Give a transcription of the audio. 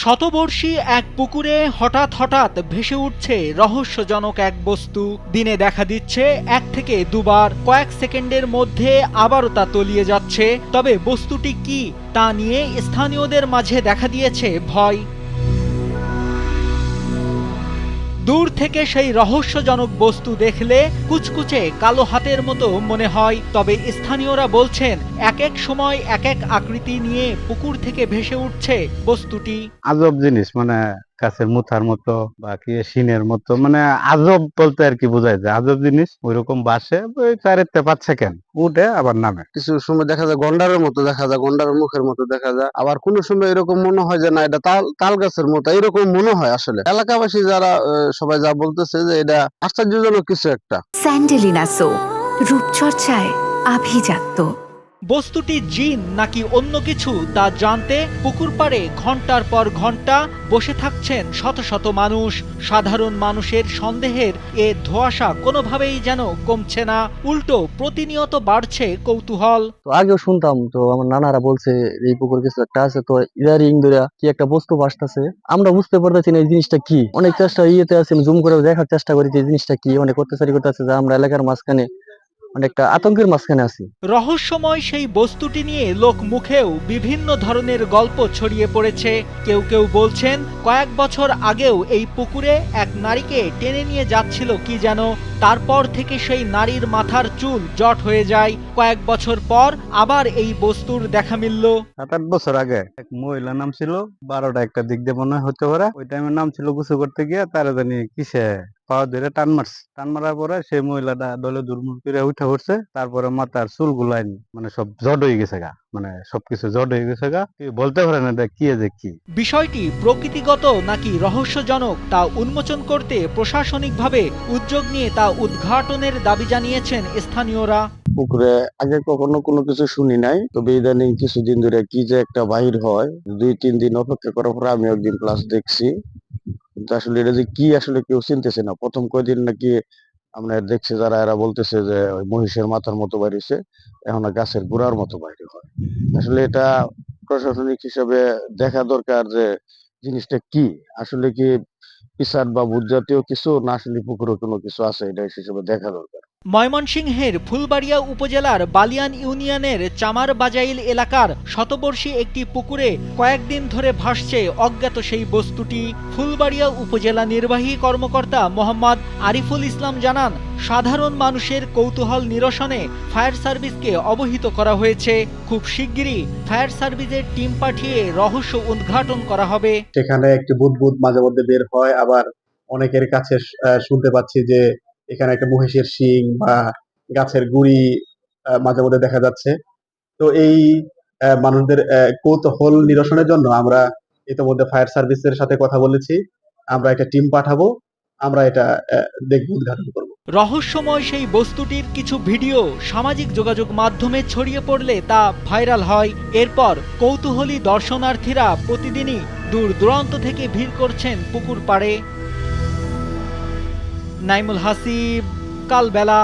শতবর্ষী এক পুকুরে হঠাৎ হঠাৎ ভেসে উঠছে রহস্যজনক এক বস্তু। দিনে দেখা দিচ্ছে এক থেকে দুবার, কয়েক সেকেন্ডের মধ্যে আবারও তা তলিয়ে যাচ্ছে। তবে বস্তুটি কি তা নিয়ে স্থানীয়দের মাঝে দেখা দিয়েছে ভয়। দূর থেকে সেই রহস্যজনক বস্তু দেখলে কুচকুচে কালো হাতের মতো মনে হয়। তবে স্থানীয়রা বলছেন, এক এক সময় এক এক আকৃতি নিয়ে পুকুর থেকে ভেসে উঠছে বস্তুটি। আজব জিনিস মানে কাছের মুথার মতো বা কি শিনের মতো মানে আজব বলতে আর কি বোঝায় যায় আজব জিনিস ওইরকম বাসে ওই চারেতে পাঁচ সেকেন্ড উঠে আবার নামে। কিছু সময় দেখা যায় গন্ডারের মতো দেখা যায় গন্ডারের মুখের মতো দেখা যায়। আবার কোন সময় এরকম মনে হয় যে না এটা তাল তাল গাছের মতো এরকম মনে হয় আসলে। এলাকাবাসী যারা সবাই যা বলতেছে যে এটা আশ্চর্যজনক কিছু একটা। স্যান্ডেলিনা সো রূপচর্চায় আভিজাত্য। বস্তুটি জিন নাকি অন্য কিছু তা জানতে পুকুর পাড়ে ঘণ্টার পর ঘণ্টা বসে থাকছেন শত শত মানুষ। সাধারণ মানুষের সন্দেহের এ ধোঁয়াশা কোনোভাবেই যেন কমছে না। উল্টো প্রতিনিয়ত বাড়ছে কৌতূহল। তো আগেও শুনতাম, তো আমার নানারা বলছে, এই পুকুর কিছু একটা আছে, তো ইদারিং ধরে কি একটা বস্তু ভাসতেছে আমরা বুঝতে পারতেছি না এই জিনিসটা কি। অনেক চেষ্টা ইয়েতে আছে জুম করে দেখার চেষ্টা করি যে জিনিসটা কি, অনেক অত্যাচারী করতেছে যে আমরা এলাকার মাঝখানে অনেকটা আতঙ্কের মাঝখানে আছি। রহস্যময় সেই বস্তুটি নিয়ে লোক মুখেও বিভিন্ন ধরনের গল্প ছড়িয়ে পড়েছে। কেউ কেউ বলছেন কয়েক বছর আগেও এই পুকুরে এক নারীকে টেনে নিয়ে যাচ্ছিল কি যেন। তারপর থেকে সেই নারীর মাথার চুল জট হয়ে যায়। কয়েক বছর পর আবার এই বস্তুর দেখা মিলল। সাত আট বছর আগে এক মহিলা নাম ছিল বারোটা একটা দিক দিয়ে মনে হয় হতে পারে। ওই টাইমে নাম ছিল গোসল করতে গিয়ে তারা জানি কিসে পাওয়া ধরে টান মারছে। টান মারার পরে সেই মহিলাটা দলে দুর্মুল করে উঠে পড়ছে। তারপরে মাথার চুল গুলাই মানে সব জড হয়ে গেছে গা। মানে সবকিছু জড হয়ে গেছে গা। বলতে পারে না কি যে কি। বিষয়টি প্রকৃতিগত নাকি রহস্যজনক তা উন্মোচন করতে প্রশাসনিকভাবে উদ্যোগ নিয়ে তা উদ্ঘাটনের দাবি জানিয়েছেন স্থানীয়রা। পুকুরে আগে কখনো কোনো কিছু শুনি নাই। তবে ইদানিং কিছুদিন ধরে কি যে একটা বাহির হয় দুই তিন দিন অপেক্ষা করার পরে আমি একদিন প্লাস দেখছি। কিন্তু আসলে এটা যে কি আসলে কেউ চিনতেছে না। প্রথম কয়দিন নাকি আমরা দেখছি যারা, এরা বলতেছে যে ওই মহিষের মাথার মতো বাইরেছে, এখন গাছের গোড়ার মতো বাইরে হয়। আসলে এটা প্রশাসনিক হিসাবে দেখা দরকার যে জিনিসটা কি? আসলে কি পিসার বা বুট জাতীয় কিছু না আসলে পুকুরে কোনো কিছু আছে? এটা হিসেবে দেখা দরকার। ময়মনসিংহের ফুলবাড়িয়া উপজেলার বালিয়ান ইউনিয়নের চামার বাজাইল এলাকার শতবর্ষী একটি পুকুরে কয়েকদিন ধরে ভাসছে অজ্ঞাত সেই বস্তুটি। ফুলবাড়িয়া উপজেলা নির্বাহী কর্মকর্তা মোহাম্মদ আরিফুল ইসলাম জানান, সাধারণ মানুষের কৌতূহল নিরসনে ফায়ার সার্ভিসকে অবহিত করা হয়েছে। খুব শিগগিরই ফায়ার সার্ভিসের টিম পাঠিয়ে রহস্য উদ্ঘাটন করা হবে। সেখানে একটি বুদবুদ মাঝে মধ্যে বের হয়, আবার অনেকের কাছে শুনতে পাচ্ছি যে এখানে একটা মহিষের শিং বা গাছের গুড়ি মাঝে মধ্যে দেখা যাচ্ছে। তো এই মানুষদের কৌতূহল নিরসনের জন্য আমরা ইতিমধ্যে ফায়ার সার্ভিসের সাথে কথা বলেছি। আমরা একটা টিম পাঠাবো। আমরা এটা দেখব, উদ্ঘাটন করব। রহস্যময় সেই বস্তুটির কিছু ভিডিও সামাজিক যোগাযোগ মাধ্যমে ছড়িয়ে পড়লে তা ভাইরাল হয়। এরপর কৌতূহলী দর্শনার্থীরা প্রতিদিনই দূর দূরান্ত থেকে ভিড় করছেন পুকুর পাড়ে। নাইমুল হাসিব কালবেলা।